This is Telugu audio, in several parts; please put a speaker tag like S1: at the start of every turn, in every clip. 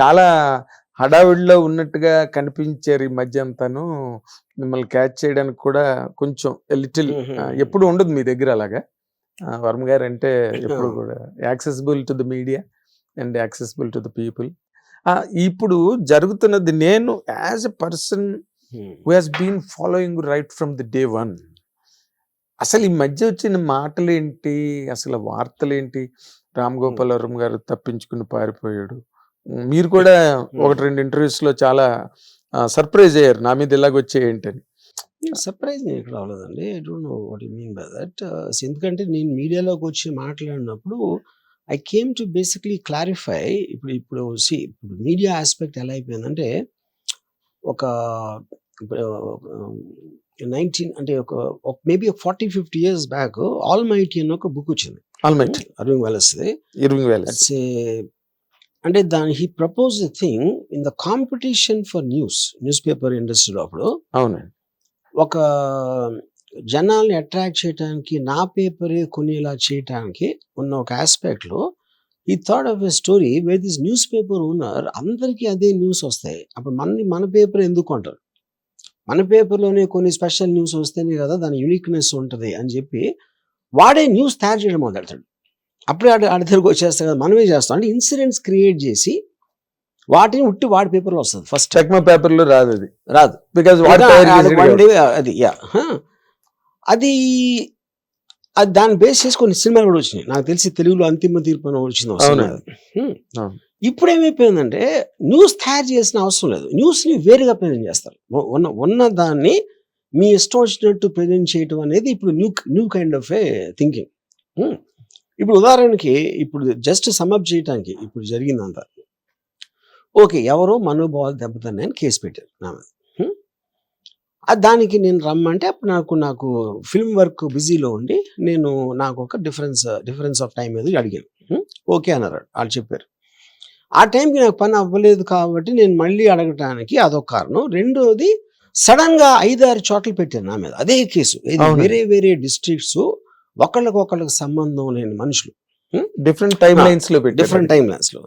S1: చాలా హడావిడిలో ఉన్నట్టుగా కనిపించారు ఈ మధ్య అంతాను. మిమ్మల్ని క్యాచ్ చేయడానికి కూడా కొంచెం లిటిల్ ఎప్పుడు ఉండదు మీ దగ్గర అలాగా? వర్మ గారు అంటే ఎప్పుడు కూడా accessible to the media and accessible to the people ఇప్పుడు జరుగుతున్నది నేను as a person who has been following right from the day one అసలు ఈ మధ్య వచ్చిన మాటలేంటి? అసలు వార్తలేంటి? రామ్ గోపాల్ వర్మ గారు తప్పించుకుని పారిపోయాడు. మీరు కూడా ఒకటి రెండు ఇంటర్వ్యూస్లో చాలా సర్ప్రైజ్ అయ్యారు. నా మీద ఇలాగ వచ్చేయంటని
S2: సర్ప్రైజ్ నేను ఇక్కడ అవ్వలేదండి. I don't know what you mean by that ఎందుకంటే నేను మీడియాలోకి వచ్చి మాట్లాడినప్పుడు I came to basically clarify ఇప్పుడు ఇప్పుడు సి ఇప్పుడు మీడియా ఆస్పెక్ట్ ఎలా అయిపోయిందంటే ఒక నైన్టీన్ అంటే ఒక మేబీ ఒక forty fifty years back almighty అని ఒక బుక్ వచ్చింది.
S1: ఆల్మైట్
S2: అరవింగ్ వెలస్ది
S1: ఇరవింగ్ వేల
S2: దట్స్ ఏ అంటే దాని he propose the thing in the competition for news newspaper ఇండస్ట్రీలో అప్పుడు.
S1: అవునండి.
S2: ఒక జనాల్ని అట్రాక్ట్ చేయడానికి నా పేపరే కొనేలా చేయడానికి ఉన్న ఒక ఆస్పెక్ట్లో ఈ thought of a story way this newspaper owner అందరికీ అదే న్యూస్ వస్తాయి. అప్పుడు మన మన పేపర్ ఎందుకు అంటారు మన పేపర్లోనే కొన్ని స్పెషల్ న్యూస్ వస్తేనే కదా దాని యూనిక్నెస్ ఉంటుంది అని చెప్పి వాడే న్యూస్ తయారు చేయడం మొదలెడతాడు అప్పుడే ఆడ ఆడ దగ్గరకు వచ్చేస్తాయి కదా మనమే చేస్తాం. అంటే ఇన్సిడెంట్స్ క్రియేట్ చేసి వాటిని ఉట్టి వాడి పేపర్లో వస్తుంది ఫస్ట్.
S1: చెక్మ పేపర్లో రాదు అది.
S2: రాదు.
S1: బికాజ్
S2: అది యా అది అది దాన్ని బేస్ చేసి కొన్ని సినిమాలు కూడా వచ్చినాయి. నాకు తెలిసి తెలుగులో అంతిమ తీర్పు అని వచ్చింది. ఇప్పుడు ఏమైపోయిందంటే న్యూస్ తయారు చేసిన అవసరం లేదు. న్యూస్ని వేరుగా ప్రజెంట్ చేస్తారు. ఉన్న ఉన్న దాన్ని మీ ఇష్టం వచ్చినట్టు ప్రజెంట్ చేయటం అనేది ఇప్పుడు new new kind of a thinking ఇప్పుడు ఉదాహరణకి ఇప్పుడు జస్ట్ సమ్అప్ చేయడానికి ఇప్పుడు జరిగిందంతా. ఓకే ఎవరో మనోభావాలు దెబ్బతిన్నాయని కేసు పెట్టారు. నా మీద. దానికి నేను రమ్మంటే అప్పుడు నాకు నాకు ఫిల్మ్ వర్క్ బిజీలో ఉండి నేను నాకు ఒక డిఫరెన్స్ డిఫరెన్స్ ఆఫ్ టైం ఏదో అడిగాను. ఓకే అన్నారు. వాళ్ళు చెప్పారు. ఆ టైంకి నాకు పని అవ్వలేదు కాబట్టి నేను మళ్ళీ అడగటానికి అదొక కారణం. రెండోది సడన్గా ఐదారు చోట్ల పెట్టాను నా మీద. అదే కేసు. వేరే వేరే డిస్ట్రిక్ట్స్ ఒకళ్ళకి ఒకళ్ళకి సంబంధం లేని మనుషులు.
S1: డిఫరెంట్
S2: ఆ,
S1: లైన్స్లో
S2: డిఫరెంట్ టైం లైన్స్లో.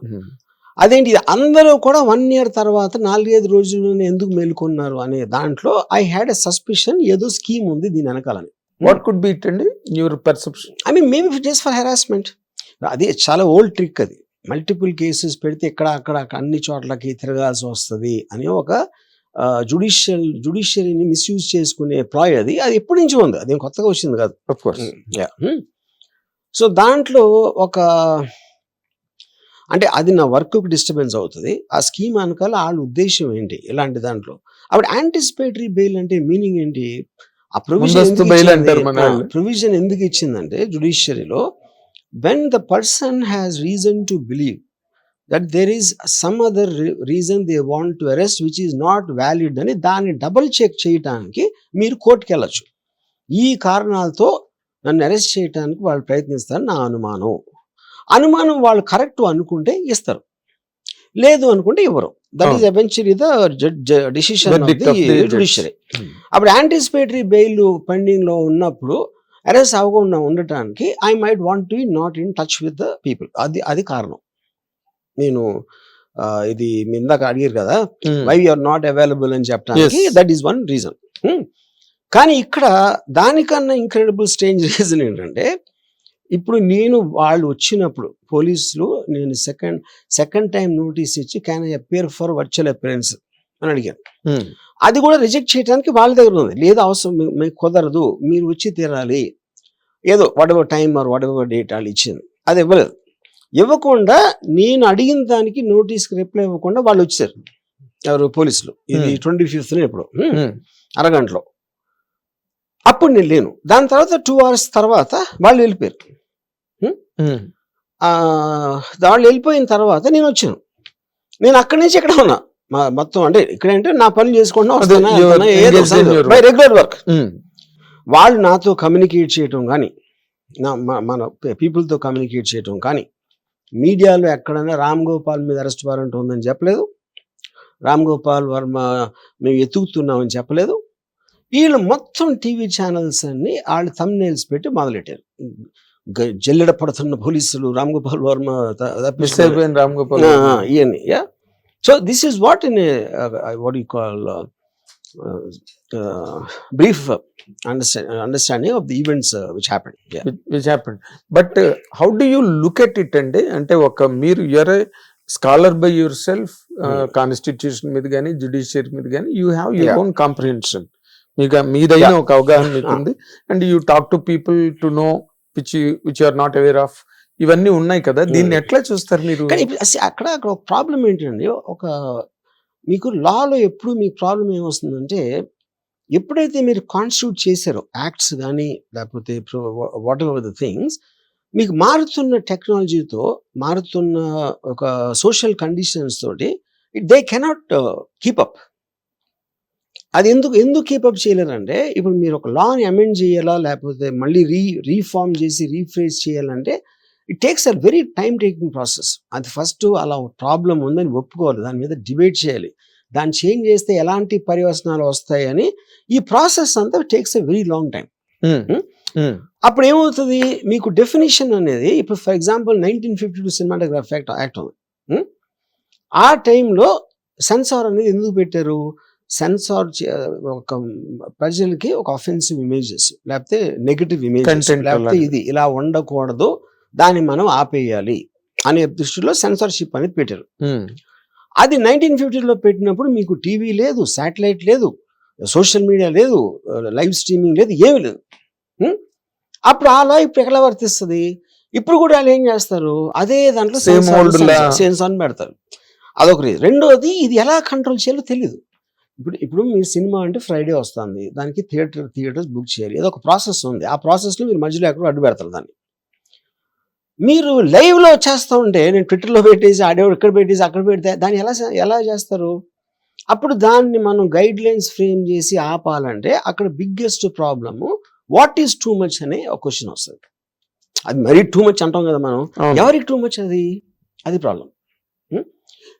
S2: అదేంటి? అందరూ కూడా వన్ ఇయర్ తర్వాత నాలుగైదు రోజుల్లోనే ఎందుకు మేలుకున్నారు అనే దాంట్లో ఐ హ్యాడ్ ఎ సస్పిషన్ ఏదో స్కీమ్ ఉంది దీని వెనకాలని.
S1: వాట్ కుడ్ బి ఇట్ అండి? Newer perception
S2: I mean maybe it is for harassment అది చాలా ఓల్డ్ ట్రిక్ అది. మల్టిపుల్ కేసెస్ పెడితే ఇక్కడ అక్కడ అన్ని చోట్లకి తిరగాల్సి వస్తుంది అని ఒక జుడిషియల్ జుడిషియరీని మిస్యూజ్ చేసుకునే ప్లాయ్ అది. అది ఎప్పటి నుంచి ఉంది. అది కొత్తగా వచ్చింది కాదు.
S1: ఆఫ్ కోర్స్
S2: సో దాంట్లో ఒక అంటే అది నా వర్క్కి డిస్టర్బెన్స్ అవుతుంది. ఆ స్కీమ్ వెనకాల వాళ్ళ ఉద్దేశం ఏంటి? ఇలాంటి దాంట్లో. అప్పుడు యాంటిసిపేటరీ బెయిల్ అంటే మీనింగ్ ఏంటి? ఆ
S1: వాళ్ళు.
S2: ప్రొవిజన్ ఎందుకు ఇచ్చిందంటే జుడిషియరీలో when the person has reason to believe that there is some other reason they want to arrest which is not valid అని దాన్ని డబుల్ చెక్ చేయడానికి మీరు కోర్టుకి వెళ్ళచ్చు. ఈ కారణాలతో నన్ను అరెస్ట్ చేయడానికి వాళ్ళు ప్రయత్నిస్తారని నా అనుమానం. అనుమానం వాళ్ళు కరెక్ట్ అనుకుంటే ఇస్తారు. లేదు అనుకుంటే ఇవ్వరు. That is eventually the decision. Judiciary అప్పుడు యాంటిసిపేటరీ బెయిల్ పెండింగ్లో ఉన్నప్పుడు అరెస్ట్ అవ్వకుండా ఉండటానికి I might want to not in touch with the people అది అది కారణం. నేను ఇది మీ ఇందాక అడిగారు కదా వై ఆర్ నాట్ అవైలబుల్ అని చెప్పడానికి. దట్ ఈస్ వన్ రీజన్ కానీ ఇక్కడ దానికన్నా ఇంక్రెడిబుల్ స్ట్రేంజ్ రీజన్ ఏంటంటే ఇప్పుడు నేను వాళ్ళు వచ్చినప్పుడు పోలీసులు నేను సెకండ్ సెకండ్ టైం నోటీస్ ఇచ్చి can I appear for virtual appearance అని అడిగాను. అది కూడా రిజెక్ట్ చేయడానికి వాళ్ళ దగ్గర ఉంది. లేదు అవసరం మీకు కుదరదు మీరు వచ్చి తీరాలి. ఏదో whatever time or whatever date వాళ్ళు ఇచ్చింది. అది ఇవ్వలేదు. ఇవ్వకుండా నేను అడిగిన దానికి నోటీస్కి రిప్లై ఇవ్వకుండా వాళ్ళు వచ్చారు. ఎవరు? పోలీసులు. ఇది. ట్వంటీ ఫిఫ్త్ ఇప్పుడు. అరగంటలో. అప్పుడు నేను లేను. దాని తర్వాత టూ అవర్స్ తర్వాత వాళ్ళు వెళ్ళిపోయారు. వాళ్ళు వెళ్ళిపోయిన తర్వాత నేను వచ్చాను. నేను అక్కడి నుంచి ఇక్కడ ఉన్నా. మా- మొత్తం అంటే ఇక్కడ అంటే నా పనులు చేసుకుంటున్నా బై. Regular work. వాళ్ళు నాతో కమ్యూనికేట్ చేయటం కానీ నా మన పీపుల్తో కమ్యూనికేట్ చేయటం కానీ మీడియాలో ఎక్కడైనా రామ్ గోపాల్ మీద అరెస్ట్ వారెంట్ ఉందని చెప్పలేదు? రామ్ గోపాల్ వర్మ మేము ఎతుకుతున్నామని చెప్పలేదు? వీళ్ళు మొత్తం టీవీ ఛానల్స్ అన్ని వాళ్ళు తమ్నేల్స్ పెట్టి మొదలెట్టారు. జల్లెడ పడుతున్న పోలీసులు రామ్ గోపాల్ వర్మ
S1: రామ్ గోపాల్
S2: ఇవన్నీ yeah. So this is what in what you call uh, brief understanding of the events which happen
S1: which happened but how do you look at it అండి అంటే ఒక మీరు you're scholar by yourself. Constitution మీద కానీ జుడిషియరీ మీద కానీ you have your. Own comprehension మీకు మీదైన. ఒక అవగాహన మీకు. ఉంది and you talk to people to know which which are not aware of ఇవన్నీ ఉన్నాయి కదా దీన్ని
S2: Hmm.
S1: ఎట్లా చూస్తారు మీరు
S2: అక్కడ అక్కడ ప్రాబ్లం ఏంటంటే ఒక మీకు లాలో ఎప్పుడు మీకు ప్రాబ్లం ఏమొస్తుందంటే ఎప్పుడైతే మీరు కాన్స్టిట్యూట్ చేశారో యాక్ట్స్ కానీ లేకపోతే వాట్ ఎవర్ ద థింగ్స్ మీకు మారుతున్న టెక్నాలజీతో మారుతున్న ఒక సోషల్ కండిషన్స్ తోటి it they cannot keep up అది ఎందుకు ఎందుకు కీపప్ చేయలేరంటే ఇప్పుడు మీరు ఒక లాని అమెండ్ చేయాలా లేకపోతే మళ్ళీ రీ రీఫార్మ్ చేసి రీఫ్రేజ్ చేయాలంటే it takes a very time taking process అది ఫస్ట్ అలా ప్రాబ్లం ఉందని ఒప్పుకోవాలి దాని మీద డిబేట్ చేయాలి దాన్ని చేంజ్ చేస్తే ఎలాంటి పర్యవసనాలు వస్తాయని ఈ ప్రాసెస్ అంతా takes a very long time
S1: Hmm.
S2: Hmm?
S1: Hmm.
S2: అప్పుడు ఏమవుతుంది మీకు డెఫినేషన్ అనేది ఇప్పుడు for example nineteen fifty two cinematograph act act ఉంది ఉం? ఆ టైంలో సెన్సార్ అనేది ఎందుకు పెట్టారు సెన్సార్ ఒక ప్రజలకి ఒక అఫెన్సివ్ ఇమేజెస్ లేకపోతే నెగటివ్ ఇమేజెస్ లేకపోతే. ఇది ఇలా ఉండకూడదు దాన్ని మనం ఆపేయాలి అనే దృష్టిలో సెన్సార్షిప్ అనేది పెట్టారు. అది నైన్టీన్ ఫిఫ్టీలో పెట్టినప్పుడు మీకు టీవీ లేదు శాటిలైట్ లేదు సోషల్ మీడియా లేదు లైవ్ స్ట్రీమింగ్ లేదు ఏమీ లేదు? అప్పుడు ఆ లా ఇప్పుడు ఎట్లా వర్తిస్తుంది? ఇప్పుడు కూడా వాళ్ళు ఏం చేస్తారు? అదే దాంట్లో
S1: law.
S2: సెన్సార్ పెడతారు. అదొక రీజన్ రెండోది ఇది ఎలా కంట్రోల్ చేయాలో తెలియదు ఇప్పుడు ఇప్పుడు మీరు సినిమా అంటే ఫ్రైడే వస్తుంది. దానికి థియేటర్ థియేటర్స్ బుక్ చేయాలి. ఏదో ఒక ప్రాసెస్ ఉంది. ఆ ప్రాసెస్లో మీరు మధ్యలో ఎక్కడో అడ్డు పెడతారు దాన్ని. మీరు లైవ్లో చేస్తూ ఉంటే నేను ట్విట్టర్లో పెట్టేసి ఆడేవాడు ఇక్కడ పెట్టేసి అక్కడ పెడితే దాన్ని ఎలా ఎలా చేస్తారు? అప్పుడు దాన్ని మనం గైడ్ లైన్స్ ఫ్రేమ్ చేసి ఆపాలంటే అక్కడ biggest problem what is too much అనే ఒక క్వశ్చన్ వస్తుంది. అది మరీ టూ మచ్ అంటాం కదా మనం. ఎవరికి టూ మచ్ అది? అది ప్రాబ్లం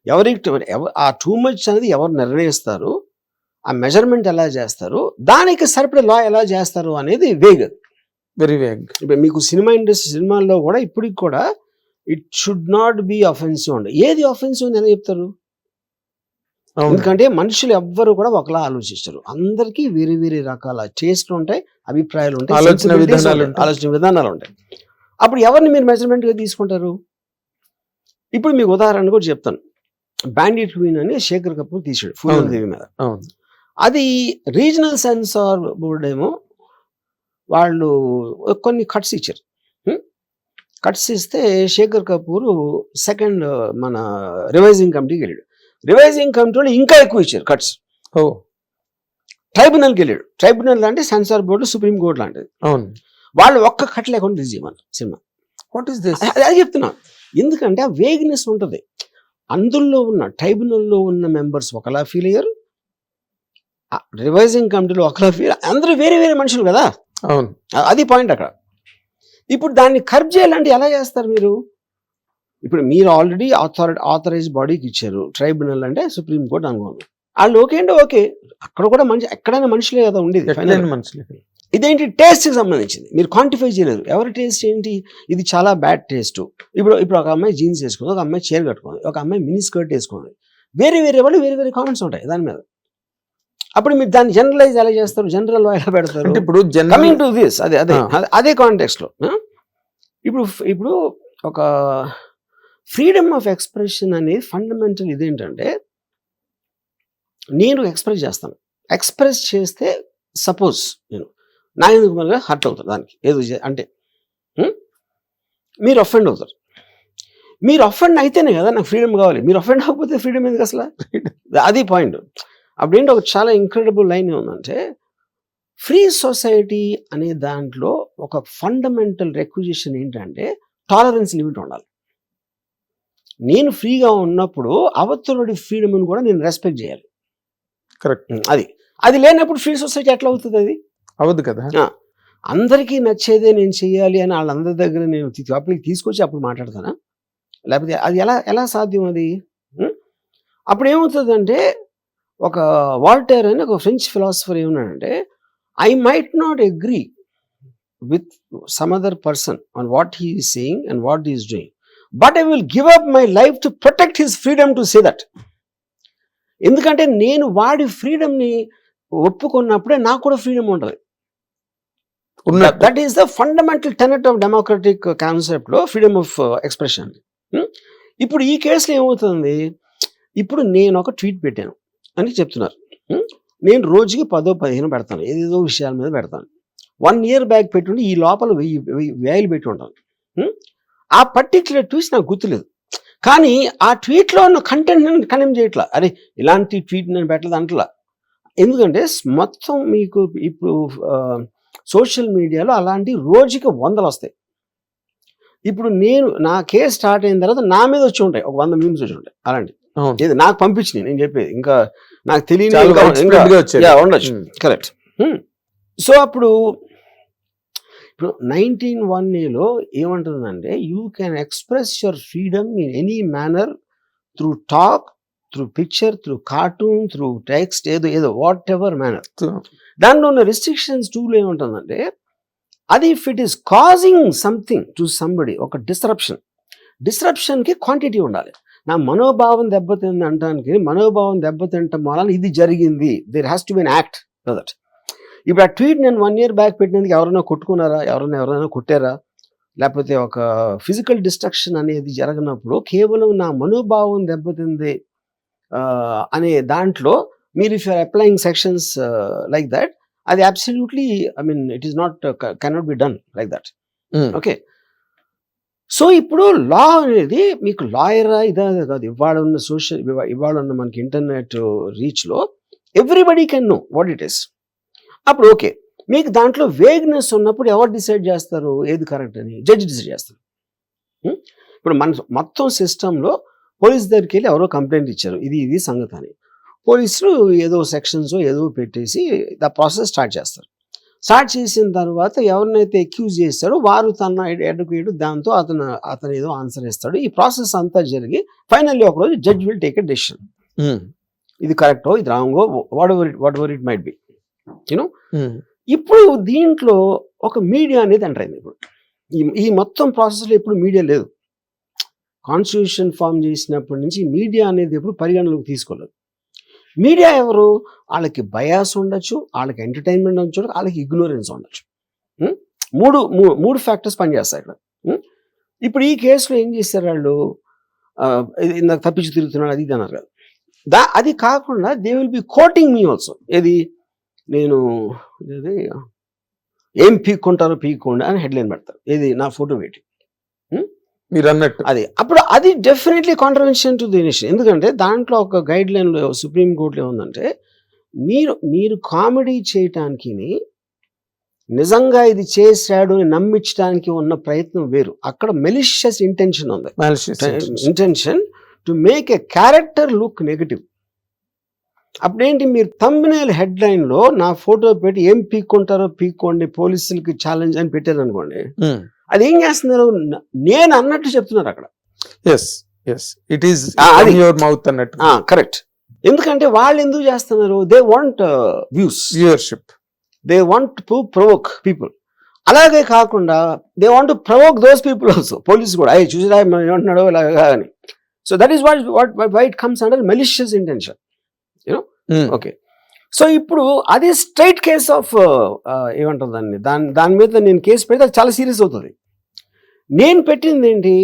S2: ఎవరికి ఎవ- ఆ టూ మచ్ అనేది ఎవరు నిర్ణయిస్తారు? ఆ మెజర్మెంట్ ఎలా చేస్తారు? దానికి సరిపడే లా ఎలా చేస్తారు అనేది వేగ్.
S1: వెరీ వేగ్
S2: ఇప్పుడు మీకు సినిమా ఇండస్ట్రీ సినిమాల్లో కూడా ఇప్పటికి కూడా it should not be offensive అండి ఏది అఫెన్సివ్ అని చెప్తారు? ఎందుకంటే మనుషులు ఎవ్వరు కూడా ఒకలా ఆలోచిస్తారు. అందరికీ వేరే వేరే రకాల టేస్ట్లు ఉంటాయి అభిప్రాయాలు ఉంటాయి
S1: ఆలోచన విధానాలు.
S2: ఆలోచన విధానాలు ఉంటాయి. అప్పుడు ఎవరిని మీరు మెజర్మెంట్గా తీసుకుంటారు? ఇప్పుడు మీకు ఉదాహరణ కూడా చెప్తాను. బ్యాండిట్ క్వీన్ అని శేఖర్ కపూర్ తీసాడు ఫుల్. దేవి మీద.
S1: అవును.
S2: అది రీజనల్ సెన్సార్ బోర్డ్ ఏమో వాళ్ళు కొన్ని కట్స్ ఇచ్చారు. కట్స్ ఇస్తే శేఖర్ కపూర్ సెకండ్ మన రివైజింగ్ కమిటీకి వెళ్ళాడు. రివైజింగ్ కమిటీలో ఇంకా ఎక్కువ ఇచ్చారు కట్స్
S1: ఓ.
S2: ట్రైబ్యునల్కి వెళ్ళాడు. ట్రైబ్యునల్ అంటే సెన్సార్ బోర్డు సుప్రీం కోర్టు లాంటిది.
S1: అవును.
S2: వాళ్ళు ఒక్క కట్ లేకుండా రిలీజ్ చేయమన్నారు సినిమా.
S1: వాట్ ఈస్ దిస్
S2: అది- అది చెప్తున్నా. ఎందుకంటే ఆ వేగ్నెస్ ఉంటుంది. అందులో ఉన్న ట్రైబ్యునల్లో ఉన్న మెంబర్స్ ఒకలా ఫీల్ అయ్యారు. రివైజింగ్ కమిటీలో ఒకలా ఫీల్ అందరూ వేరే వేరే మనుషులు కదా.
S1: అవును.
S2: అది పాయింట్ అక్కడ. ఇప్పుడు దాన్ని కర్బ్ చేయాలంటే ఎలా చేస్తారు మీరు? ఇప్పుడు మీరు ఆల్రెడీ ఆథారి ఆథరైజ్ బాడీకి ఇచ్చారు. ట్రైబ్యునల్ అంటే సుప్రీం కోర్ట్ అనుకోండి వాళ్ళు ఓకే అంటే ఓకే. అక్కడ కూడా మంచి ఎక్కడైనా మనుషులే కదా ఉండేది
S1: మనుషులకి
S2: ఇదేంటి టేస్ట్కి సంబంధించింది? మీరు క్వాంటిఫై చేయలేరు ఎవరి టేస్ట్ ఏంటి? ఇది చాలా బ్యాడ్ టేస్ట్ ఇప్పుడు ఇప్పుడు ఒక అమ్మాయి జీన్స్ వేసుకుంది ఒక అమ్మాయి చీర కట్టుకుంది ఒక అమ్మాయి మినీ స్కర్ట్ వేసుకుంది. వేరే వేరే వాళ్ళు వేరే వేరే కామెంట్స్ ఉంటాయి దాని మీద. అప్పుడు మీరు దాన్ని జనరలైజ్ ఎలా చేస్తారు? జనరల్ ఎలా పెడతారు?
S1: ఇప్పుడు
S2: కమింగ్ టు దిస్ అదే అదే. అదే- అదే కాంటెక్స్ట్లో ఆ? ఇప్పుడు ఇప్పుడు ఒక ఫ్రీడమ్ ఆఫ్ ఎక్స్ప్రెషన్ అనేది ఫండమెంటల్ ఇదేంటంటే నేను ఎక్స్ప్రెస్ చేస్తాను. ఎక్స్ప్రెస్ చేస్తే సపోజ్ నేను నా ఎందుకు మళ్ళీ హర్ట్ అవుతారు దానికి? ఏదో అంటే? మీరు అఫెండ్ అవుతారు. మీరు అఫెండ్ అయితేనే కదా నాకు ఫ్రీడమ్ కావాలి. మీరు అఫెండ్ అవ్వకపోతే ఫ్రీడమ్ ఎందుకు అసలు? అది పాయింట్ అప్పుడు ఏంటి ఒక చాలా ఇంక్రెడిబుల్ లైన్ ఏముందంటే ఫ్రీ సొసైటీ అనే దాంట్లో ఒక ఫండమెంటల్ రెక్విజిషన్ ఏంటంటే టాలరెన్స్ లిమిట్ ఉండాలి. నేను ఫ్రీగా ఉన్నప్పుడు అవతలుడి ఫ్రీడమ్ని కూడా నేను రెస్పెక్ట్ చేయాలి.
S1: కరెక్ట్
S2: అది. అది లేనప్పుడు ఫ్రీ సొసైటీ ఎట్లా అవుతుంది అది?
S1: అవదు కదా.
S2: అందరికీ నచ్చేదే నేను చేయాలి అని వాళ్ళందరి దగ్గర నేను అప్పుడు తీసుకొచ్చి అప్పుడు మాట్లాడతానా? లేకపోతే అది ఎలా ఎలా సాధ్యం అది? అప్పుడు ఏమవుతుందంటే ఒక వాల్టేర్ అని ఒక ఫ్రెంచ్ ఫిలాసఫర్ ఏమన్నాడంటే I might not agree with some other person on what he is saying and what is doing but I will give up my life to protect his freedom to say that ఎందుకంటే నేను వాడి ఫ్రీడమ్ని ఒప్పుకున్నప్పుడే నాకు కూడా ఫ్రీడమ్ ఉంటుంది. That is the fundamental tenet of democratic కాన్సెప్ట్లో ఫ్రీడమ్ ఆఫ్ ఎక్స్ప్రెషన్? ఇప్పుడు ఈ కేసులో ఏమవుతుంది ఇప్పుడు నేను ఒక ట్వీట్ పెట్టాను. అని చెప్తున్నారు. నేను రోజుకి పదో పదిహేను పెడతాను. ఏదేదో విషయాల మీద పెడతాను. వన్ ఇయర్ బ్యాక్ పెట్టుండి ఈ లోపల వెయ్యి వెయ్యి వేలు పెట్టి ఉంటాను. ఆ పర్టిక్యులర్ ట్వీట్స్ నాకు గుర్తులేదు. కానీ ఆ ట్వీట్లో ఉన్న కంటెంట్ నేను కనెక్ట్ చేయట్లా. అరే ఇలాంటి ట్వీట్ నేను పెట్టలేదు అంటలా. ఎందుకంటే మొత్తం మీకు ఇప్పుడు సోషల్ మీడియాలో అలాంటి రోజుకి వందలు వస్తాయి. ఇప్పుడు నేను నా కేసు స్టార్ట్ అయిన తర్వాత నా మీద వచ్చి ఉంటాయి. ఒక వంద మీమ్స్ వచ్చి ఉంటాయి. అలాంటి ఏది? నాకు పంపించినాయి నేను చెప్పేది. ఇంకా నాకు తెలియని ఉండొచ్చు. కరెక్ట్. సో అప్పుడు ఇప్పుడు నైన్టీన్ వన్ ఏలో ఏమంటుందంటే you can express your freedom in any manner through talk through picture through cartoon through text ఏదో ఏదో వాట్ ఎవర్ మేనర్ దాంట్లో ఉన్న రెస్ట్రిక్షన్స్ టూలో ఏముంటుందంటే అది if it is causing something to somebody ఒక డిస్రప్షన్ డిస్రప్షన్కి క్వాంటిటీ ఉండాలి. నా మనోభావం దెబ్బతింది అంటానికి మనోభావం దెబ్బతింటం వలన ఇది జరిగింది. There has to be an act that ఇప్పుడు ఆ ట్వీట్ నేను వన్ ఇయర్ బ్యాక్ పెట్టినందుకు ఎవరైనా కొట్టుకున్నారా? ఎవరైనా ఎవరైనా కొట్టారా? లేకపోతే ఒక ఫిజికల్ డిస్ట్రక్షన్ అనేది జరగనప్పుడు కేవలం నా మనోభావం దెబ్బతింది అనే దాంట్లో మీరు if you're applying sections like that అది absolutely I mean it is not cannot be done like that. Okay so ఇప్పుడు లా అనేది మీకు లాయరా ఇదా కాదు ఇవాళ ఉన్న సోషల్ ఇవాళ ఉన్న మనకి internet రీచ్లో everybody can know what it is అప్పుడు ఓకే మీకు దాంట్లో వేగ్నెస్ ఉన్నప్పుడు ఎవరు డిసైడ్ చేస్తారు ఏది కరెక్ట్ అని? జడ్జి డిసైడ్ చేస్తారు. ఇప్పుడు మన మొత్తం సిస్టంలో పోలీస్ దగ్గరికి వెళ్ళి ఎవరో కంప్లైంట్ ఇచ్చారు ఇది ఇది సంగతి అని. పోలీసులు ఏదో సెక్షన్స్ ఏదో పెట్టేసి ద ప్రాసెస్ స్టార్ట్ చేస్తారు. స్టార్ట్ చేసిన తర్వాత ఎవరినైతే అక్యూజ్ చేస్తాడో వారు తన అడ్వకేట్ దాంతో అతను అతను ఏదో ఆన్సర్ ఇస్తాడు. ఈ ప్రాసెస్ అంతా జరిగి ఫైనల్లీ ఒకరోజు judge will take a decision. ఇది కరెక్టో ఇది రాంగో whatever it whatever it might be you know. ఇప్పుడు దీంట్లో ఒక మీడియా అనేది ఎంటర్ అయింది ఇప్పుడు. ఈ ఈ మొత్తం ప్రాసెస్లో ఇప్పుడు మీడియా లేదు. కాన్స్టిట్యూషన్ ఫామ్ చేసినప్పటి నుంచి మీడియా అనేది ఎప్పుడు పరిగణలోకి తీసుకోలేదు. మీడియా ఎవరు? వాళ్ళకి బయాస్ ఉండొచ్చు వాళ్ళకి ఎంటర్టైన్మెంట్ ఉండొచ్చు వాళ్ళకి ఇగ్నోరెన్స్ ఉండొచ్చు. మూడు మూడు ఫ్యాక్టర్స్ పనిచేస్తాయి ఇక్కడ. ఇప్పుడు ఈ కేసులో ఏం చేశారు వాళ్ళు? ఆ, ఇందాక తప్పించి తిరుగుతున్నాడు అది ఇది అన్నారు కదా. దా అది కాకుండా they will be quoting me also ఏది? నేను ఇది ఏం పీక్కుంటారో పీక్కోండి అని హెడ్లైన్ పెడతారు. ఏది? నా ఫోటో పెట్టి.
S1: మీరు అన్నట్టు
S2: అది. అప్పుడు అది definitely contravention to the nation ఎందుకంటే దాంట్లో ఒక గైడ్ లైన్లో సుప్రీం కోర్టులో ఏముందంటే మీరు మీరు కామెడీ చేయటానికి నిజంగా ఇది చేశాడు అని నమ్మించడానికి ఉన్న ప్రయత్నం వేరు. అక్కడ మెలిషియస్ ఇంటెన్షన్ ఉంది. Intention to make a character look negative అప్పుడేంటి మీరు తమ్మినేల్ హెడ్ లైన్లో నా ఫోటో పెట్టి ఏం పీక్కుంటారో పీక్కోండి పోలీసులకి ఛాలెంజ్ అని పెట్టారు అనుకోండి
S1: ఉమ్.
S2: అది ఏం చేస్తున్నారు? నేను అన్నట్టు చెప్తున్నారు అక్కడ.
S1: Yes yes it is. Your mouth అన్నట్టు.
S2: కరెక్ట్ ఎందుకంటే వాళ్ళు ఎందుకు చేస్తున్నారు? They want views
S1: viewership
S2: they want to provoke people అలాగే కాకుండా they want to provoke those people also police కూడా. అయ్యి చూసిరా మనం ఏమంటున్నాడో ఇలాగా అని. So that is what what what comes under malicious intention okay so ఇప్పుడు అది స్ట్రైట్ కేస్ ఆఫ్ ఏమంటారు దాన్ని? దాని దాని మీద నేను కేసు పెడితే అది చాలా సీరియస్ అవుతుంది. నేను పెట్టింది ఏంటి?